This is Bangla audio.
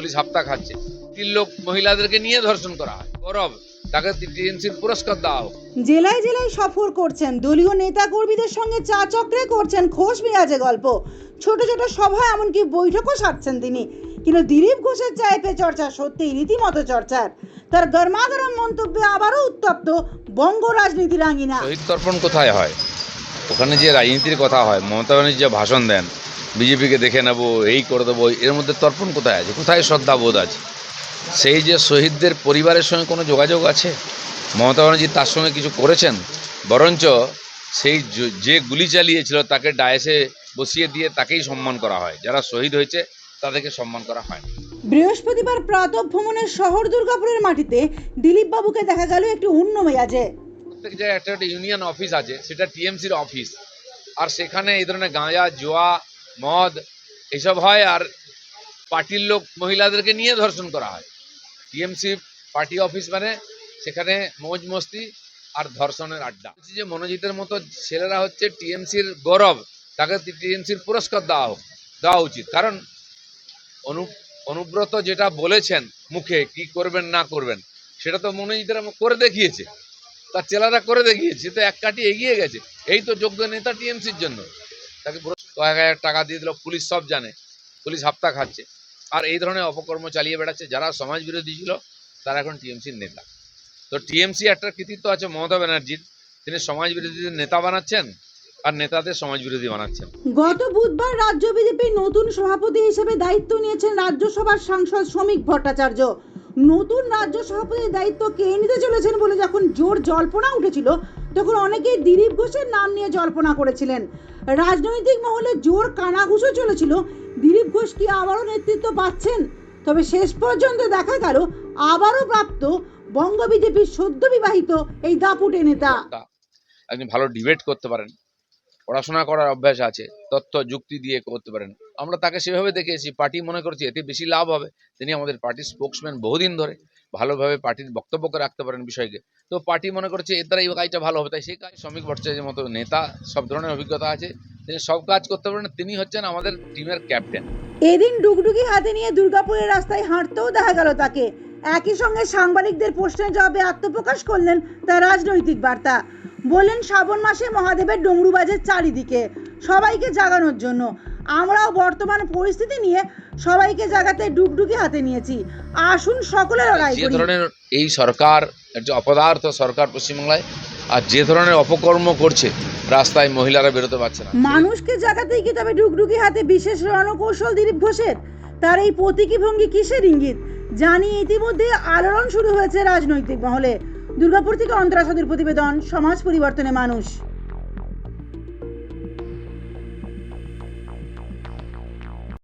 পুলিশ হাপ্তা খাচ্ছে। তিন লোক মহিলাদেরকে নিয়ে ধর্ষণ করা হয়। গৌরব তাকে টিএমসির পুরস্কার হোক। জেলায় জেলায় সফর করছেন দলীয় নেতা কর্মীদের সঙ্গে চা চক্রে করছেন খোশ মেয়াজে গল্প। ছোট ছোট সভায় এমনকি বৈঠকও সারছেন তিনি। কিন্তু দিলীপ ঘোষের চায়ে পে চর্চা সত্যিই রীতিমতো চর্চার। তার গরমাগরম মন্তব্যে আবারও উত্তপ্ত বঙ্গ রাজনীতির আঙিনা। শহীদ তর্পণ কোথায় হয়? ওখানে যে রাজনীতির কথা হয় মমতা ব্যানার্জি যে ভাষণ দেন বিজেপিকে দেখে নেব এই করে দেবো এর মধ্যে তর্পণ কোথায় আছে? কোথায় শ্রদ্ধাবোধ আছে? সেই যে শহীদদের পরিবারের সঙ্গে কোনো যোগাযোগ আছে? মমতা ব্যানার্জি তার সঙ্গে কিছু করেছেন? বরঞ্চ সেই যে গুলি চালিয়েছিল তাকে ডায়েসে বসিয়ে দিয়ে তাকেই সম্মান করা হয়। যারা শহীদ হয়েছে তাদেরকে সম্মান করা হয়। বৃহস্পতিবার প্রাতঃ ভ্রমণের শহর দুর্গাপুরের মাটিতে দিলীপ বাবুকে দেখা গেল একটি অন্য মেয়াজে। প্রত্যেক জায়গায় একটা একটা ইউনিয়ন অফিস আছে সেটা টিএমসির অফিস। আর সেখানে এই ধরনের গাঁজা জোয়া মদ, এসব হয় আর পার্টির লোক মহিলাদেরকে নিয়ে ধর্ষণ করা হয়। টিএমসি পার্টি অফিস মানে সেখানে মৌজ মস্তি আর ধর্ষণের আড্ডা। যে মনোজিতের মতো ছেলেরা হচ্ছে টিএমসির গৌরব, তাকে টিএমসির পুরস্কার দেওয়া হোক, দেওয়া উচিত। কারণ অনু, অনুব্রত যেটা বলেছেন মুখে, কি করবেন না করবেন, সেটা তো মনোজিতের করে দেখিয়েছে। তার চেলারা করে দেখিয়েছে তো এক কাটি এগিয়ে গেছে। এই তো যোগ্য নেতা টিএমসির জন্য। তাকে কয়েক হাজার টাকা দিয়ে দিল, পুলিশ সব জানে। পুলিশ হাপ্তা খাচ্ছে। আর এই ধরনের অপকর্ম চালিয়ে বেড়াচ্ছে, যারা সমাজ বিরোধী ছিল, তারা এখন টিএমসির নেতা। তো টিএমসি একটা কৃতিত্ব আছে মমতা ব্যানার্জির। তিনি সমাজ বিরোধীদের নেতা বানাচ্ছেন, আর নেতাদের সমাজ বিরোধী বানাচ্ছেন। গত বুধবার রাজ্য বিজেপির নতুন সভাপতি হিসেবে দায়িত্ব নিয়েছেন রাজ্যসভার সাংসদ শ্রমিক ভট্টাচার্য। নতুন রাজ্য সভাপতির দায়িত্ব কে নিতে চলেছেন বলে যখন জোর জল্পনা উঠেছিল তখন অনেকেই দিলীপ ঘোষের নাম নিয়ে জল্পনা করেছিলেন। রাজনৈতিক মহলে জোর কানাঘুষো চলেছিল। দিলীপ ঘোষ কি আবারও নেতৃত্ব পাচ্ছেন? তবে শেষ পর্যন্ত দেখা গেল, আবারও প্রাপ্ত বঙ্গ বিজেপির সদ্য বিবাহিত এই দাপুটে নেতা। আপনি ভালো ডিবেট করতে পারেন। পড়াশোনা করার অভ্যাস আছে, তথ্য, যুক্তি দিয়ে করতে পারেন। আমরা তাকে সেভাবে দেখেছি, পার্টি মনে করছি, এতে বেশি লাভ হবে। তিনি আমাদের পার্টির স্পোক্সম্যান বহুদিন ধরে। ভালোভাবে পার্টির বক্তব্যকে রাখতে পারেন বিষয়কে। তো পার্টি মনে করছে এর দ্বারা এই কাজটা ভালো হবে, তাই সেই কাজ শ্রমিক ভট্টাচার্যের মতো নেতা সব ধরনের অভিজ্ঞতা আছে তিনি সব কাজ করতে পারেন। তিনি হচ্ছেন আমাদের টিমের ক্যাপ্টেন। এদিন ডুগডুগি হাতে নিয়ে দুর্গাপুরের রাস্তায় হাঁটতেও দেখা গেল তাকে। একই সঙ্গে সাংবাদিকদের প্রশ্নের জবাবে আত্মপ্রকাশ করলেন তার রাজনৈতিক বার্তা। বললেন, শ্রাবণ মাসে মহাদেবের ডমরু বাজে চারিদিকে সবাইকে জাগানোর জন্য আমরাও বর্তমান পরিস্থিতি নিয়ে সবাইকে জাগাতে ডুগডুগি হাতে নিয়েছি। আসুন সকলে লড়াই যে ধরনের এই সরকার একটা অপদার্থ সরকার পশ্চিমবাংলায় আর যে ধরনের অপকর্ম করছে রাস্তায় মহিলারা বেরোতে পারছে না। মানুষকে জাগাতেই কি তবে ডুগডুগি হাতে বিশেষ রণকৌশল দিলীপ ঘোষের? তার এই প্রতীকী ভঙ্গি কিসের ইঙ্গিত? জানি ইতিমধ্যে আলোড়ন শুরু হয়েছে রাজনৈতিক মহলে। দুর্গাপুর থেকে অন্তরা সাধুর প্রতিবেদন সমাজ পরিবর্তনে মানুষ।